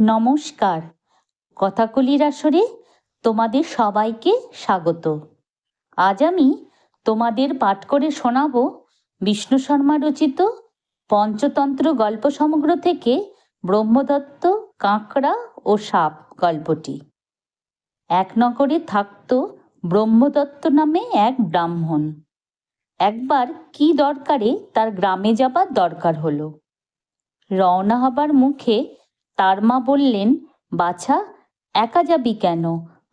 নমস্কার। কথাকলির আসরে তোমাদের সবাইকে স্বাগত। আজ আমি তোমাদের পাঠ করে শোনাব বিষ্ণু শর্মা রচিত পঞ্চতন্ত্র গল্প সমগ্র থেকে ব্রহ্মদত্ত, কাঁকড়া ও সাপ গল্পটি। এক নগরে থাকত ব্রহ্মদত্ত নামে এক ব্রাহ্মণ। একবার কি দরকারে তার গ্রামে যাবার দরকার হলো। রওনা হবার মুখে তার মা বললেন, বাছা, একা যাবি কেন?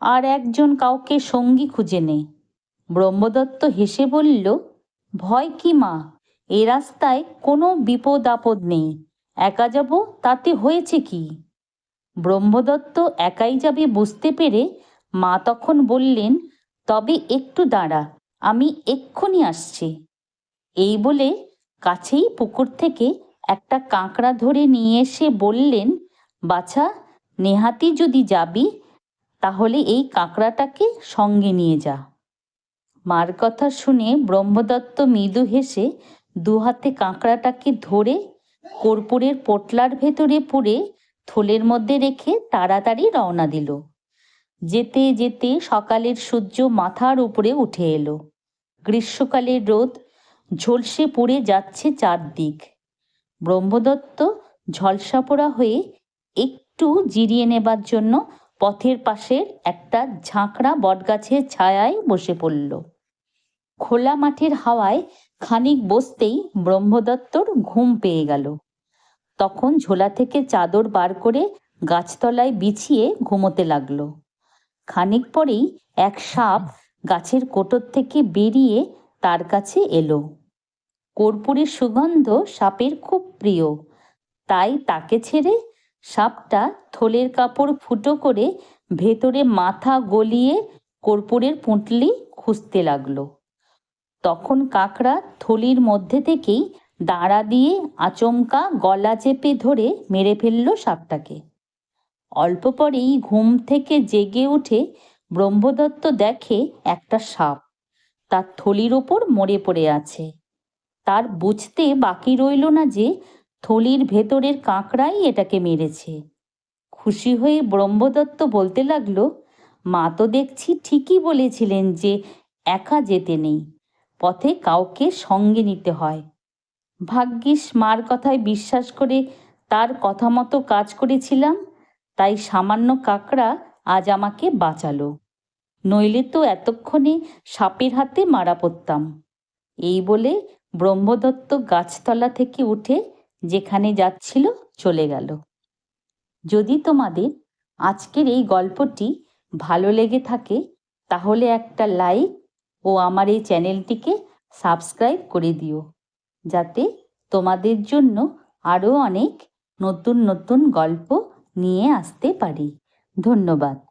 আর একজন কাউকে সঙ্গী খুঁজে নে। ব্রহ্মদত্ত হেসে বলল, ভয় কি মা? এ রাস্তায় কোনো বিপদ আপদ নেই। একা যাব, তাতে হয়েছে কি? ব্রহ্মদত্ত একাই যাবে বুঝতে পেরে মা তখন বললেন, তবে একটু দাঁড়া, আমি এক্ষুনি আসছি। এই বলে কাছেই পুকুর থেকে একটা কাঁকড়া ধরে নিয়ে এসে বললেন বাছা, নেহাতি যদি যাবি, তাহলে এই কাঁকড়াটাকে সঙ্গে নিয়ে যা। মার কথা শুনে ব্রহ্মদত্ত মৃদু হেসে দু হাতে কাঁকড়াটাকে ধরে কর্পূরের পোটলার ভেতরে পুরে থলের মধ্যে রেখে তাড়াতাড়ি রওনা দিল। যেতে যেতে সকালের সূর্য মাথার উপরে উঠে এলো। গ্রীষ্মকালের রোদ ঝলসে পড়ে যাচ্ছে চারদিক। ব্রহ্মদত্ত ঝলসা পোড়া হয়ে একটু জিরিয়ে নেবার জন্য পথের পাশের একটা ঝাঁকড়া বটগাছের ছায়ায় বসে পড়ল। খোলা মাঠের হাওয়ায় খানিক বসতেই ব্রহ্মদত্তর ঘুম পেয়ে গেল। তখন ঝোলা থেকে চাদর বার করে গাছতলায় বিছিয়ে ঘুমোতে লাগল। খানিক পরেই এক সাপ গাছের কোটর থেকে বেরিয়ে তার কাছে এলো। কর্পূরের সুগন্ধ সাপের খুব প্রিয়, তাই তাকে ছেড়ে সাপটা থলের কাপড় ফুটো করে ভেতরে মাথা গলিয়ে কর্পূরের পুঁটলি খুঁজতে লাগল। তখন কাকড়া থলির মধ্যে থেকেই দাঁড়া দিয়ে আচমকা গলা চেপে ধরে মেরে ফেলল সাপটাকে। অল্প পরেই ঘুম থেকে জেগে উঠে ব্রহ্মদত্ত দেখে একটা সাপ তার থলির ওপর মরে পড়ে আছে। তার বুঝতে বাকি রইল না যে থলির ভেতরের কাঁকড়াই এটাকে মেরেছে। খুশি হয়ে ব্রহ্মদত্ত বলতে লাগল, মা তো দেখছি ঠিকই বলেছিলেন যে একা যেতে নেই, পথে কাউকে সঙ্গে নিতে হয়। ভাগ্যিস মার কথায় বিশ্বাস করে তার কথা মতো কাজ করেছিলাম, তাই সামান্য কাকড়া আজ আমাকে বাঁচালো। নইলে তো এতক্ষণে সাপের হাতে মারা পড়তাম। এই বলে ব্রহ্মদত্ত গাছতলা থেকে উঠে যেখানে যাচ্ছিল চলে গেল। যদি তোমাদের আজকের এই গল্পটি ভালো লেগে থাকে, তাহলে একটা লাইক ও আমার এই চ্যানেলটিকে সাবস্ক্রাইব করে দিও। যাতে তোমাদের জন্য আরও অনেক নতুন নতুন গল্প নিয়ে আসতে পারি। ধন্যবাদ।